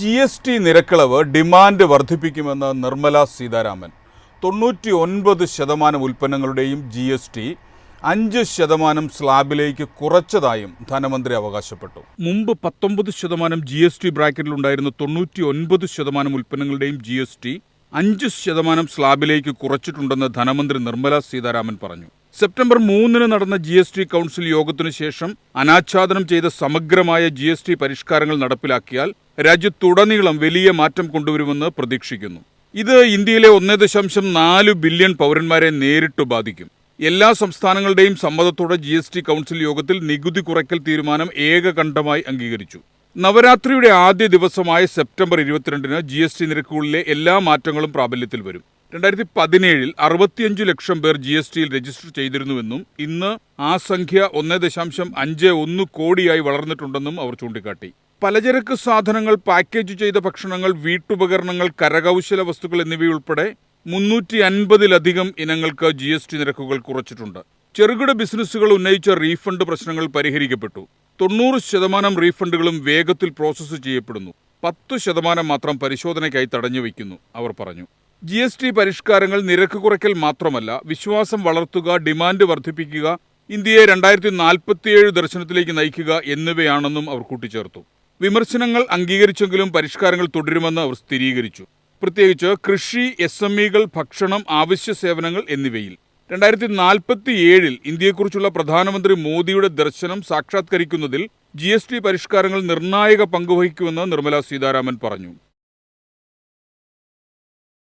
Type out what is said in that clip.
G S T നിരക്കിളവ് demand വർദ്ധിപ്പിക്കുമെന്ന് നിർമ്മല സീതാരാമൻ. തൊണ്ണൂറ്റി ഒൻപത് ശതമാനം ഉൽപ്പന്നങ്ങളുടെയും ജി എസ് ടി അഞ്ച് ശതമാനം സ്ലാബിലേക്ക് കുറച്ചതായും ധനമന്ത്രി അവകാശപ്പെട്ടു. മുമ്പ് പത്തൊമ്പത് ശതമാനം ജി എസ് ടി ബ്രാക്കറ്റിലുണ്ടായിരുന്ന തൊണ്ണൂറ്റി ഒൻപത് ശതമാനം ഉൽപ്പന്നങ്ങളുടെയും ജി എസ് ടി അഞ്ച് ശതമാനം സ്ലാബിലേക്ക് കുറച്ചിട്ടുണ്ടെന്ന് ധനമന്ത്രി നിർമ്മല സീതാരാമൻ പറഞ്ഞു. സെപ്റ്റംബർ മൂന്നിന് നടന്ന ജി എസ് ടി കൗൺസിൽ യോഗത്തിനു ശേഷം അനാച്ഛാദനം ചെയ്ത സമഗ്രമായ ജി എസ് ടി പരിഷ്കാരങ്ങൾ നടപ്പിലാക്കിയാൽ രാജ്യത്തുടനീളം വലിയ മാറ്റം കൊണ്ടുവരുമെന്ന് പ്രതീക്ഷിക്കുന്നു. ഇത് ഇന്ത്യയിലെ ഒന്നേ ദശാംശം നാല് ബില്യൺ പൗരന്മാരെ നേരിട്ട് ബാധിക്കും. എല്ലാ സംസ്ഥാനങ്ങളുടെയും സമ്മതത്തോടെ ജി എസ് ടി കൗൺസിൽ യോഗത്തിൽ നികുതി കുറയ്ക്കൽ തീരുമാനം ഏകകണ്ഠമായി അംഗീകരിച്ചു. നവരാത്രിയുടെ ആദ്യ ദിവസമായ സെപ്റ്റംബർ ഇരുപത്തിരണ്ടിന് ജി എസ് ടി നിരക്കുകളിലെ എല്ലാ മാറ്റങ്ങളും പ്രാബല്യത്തിൽ വരും. രണ്ടായിരത്തി പതിനേഴിൽ അറുപത്തിയഞ്ച് ലക്ഷം പേർ ജി എസ് ടിയിൽ രജിസ്റ്റർ ചെയ്തിരുന്നുവെന്നും ഇന്ന് ആ സംഖ്യ ഒന്നേ ദശാംശം അഞ്ച് ഒന്ന് കോടിയായി വളർന്നിട്ടുണ്ടെന്നും അവർ ചൂണ്ടിക്കാട്ടി. പലചരക്ക് സാധനങ്ങൾ പാക്കേജ് ചെയ്ത ഭക്ഷണങ്ങൾ വീട്ടുപകരണങ്ങൾ കരകൗശല വസ്തുക്കൾ എന്നിവയുൾപ്പെടെ മുന്നൂറ്റി അൻപതിലധികം ഇനങ്ങൾക്ക് ജി എസ് ടി നിരക്കുകൾ കുറച്ചിട്ടുണ്ട്. ചെറുകിട ബിസിനസ്സുകൾ ഉന്നയിച്ച റീഫണ്ട് പ്രശ്നങ്ങൾ പരിഹരിക്കപ്പെട്ടു. തൊണ്ണൂറ് ശതമാനം റീഫണ്ടുകളും വേഗത്തിൽ പ്രോസസ്സ് ചെയ്യപ്പെടുന്നു. പത്ത് ശതമാനം മാത്രം പരിശോധനയ്ക്കായി തടഞ്ഞു വയ്ക്കുന്നു അവർ പറഞ്ഞു. ജി എസ് ടി പരിഷ്കാരങ്ങൾ നിരക്ക് കുറയ്ക്കൽ മാത്രമല്ല വിശ്വാസം വളർത്തുക ഡിമാൻഡ് വർദ്ധിപ്പിക്കുക ഇന്ത്യയെ രണ്ടായിരത്തി നാൽപ്പത്തിയേഴ് ദർശനത്തിലേക്ക് നയിക്കുക എന്നിവയാണെന്നും അവർ കൂട്ടിച്ചേർത്തു. വിമർശനങ്ങൾ അംഗീകരിച്ചെങ്കിലും പരിഷ്കാരങ്ങൾ തുടരുമെന്ന് അവർ സ്ഥിരീകരിച്ചു. പ്രത്യേകിച്ച് കൃഷി എസ് എം ഇകൾ ഭക്ഷണം ആവശ്യ സേവനങ്ങൾ എന്നിവയിൽ. രണ്ടായിരത്തി നാൽപ്പത്തി ഏഴിൽ ഇന്ത്യയെക്കുറിച്ചുള്ള പ്രധാനമന്ത്രി മോദിയുടെ ദർശനം സാക്ഷാത്കരിക്കുന്നതിൽ ജി എസ് ടി പരിഷ്കാരങ്ങൾ നിർണായക പങ്കുവഹിക്കുമെന്ന് നിർമ്മല സീതാരാമൻ പറഞ്ഞു.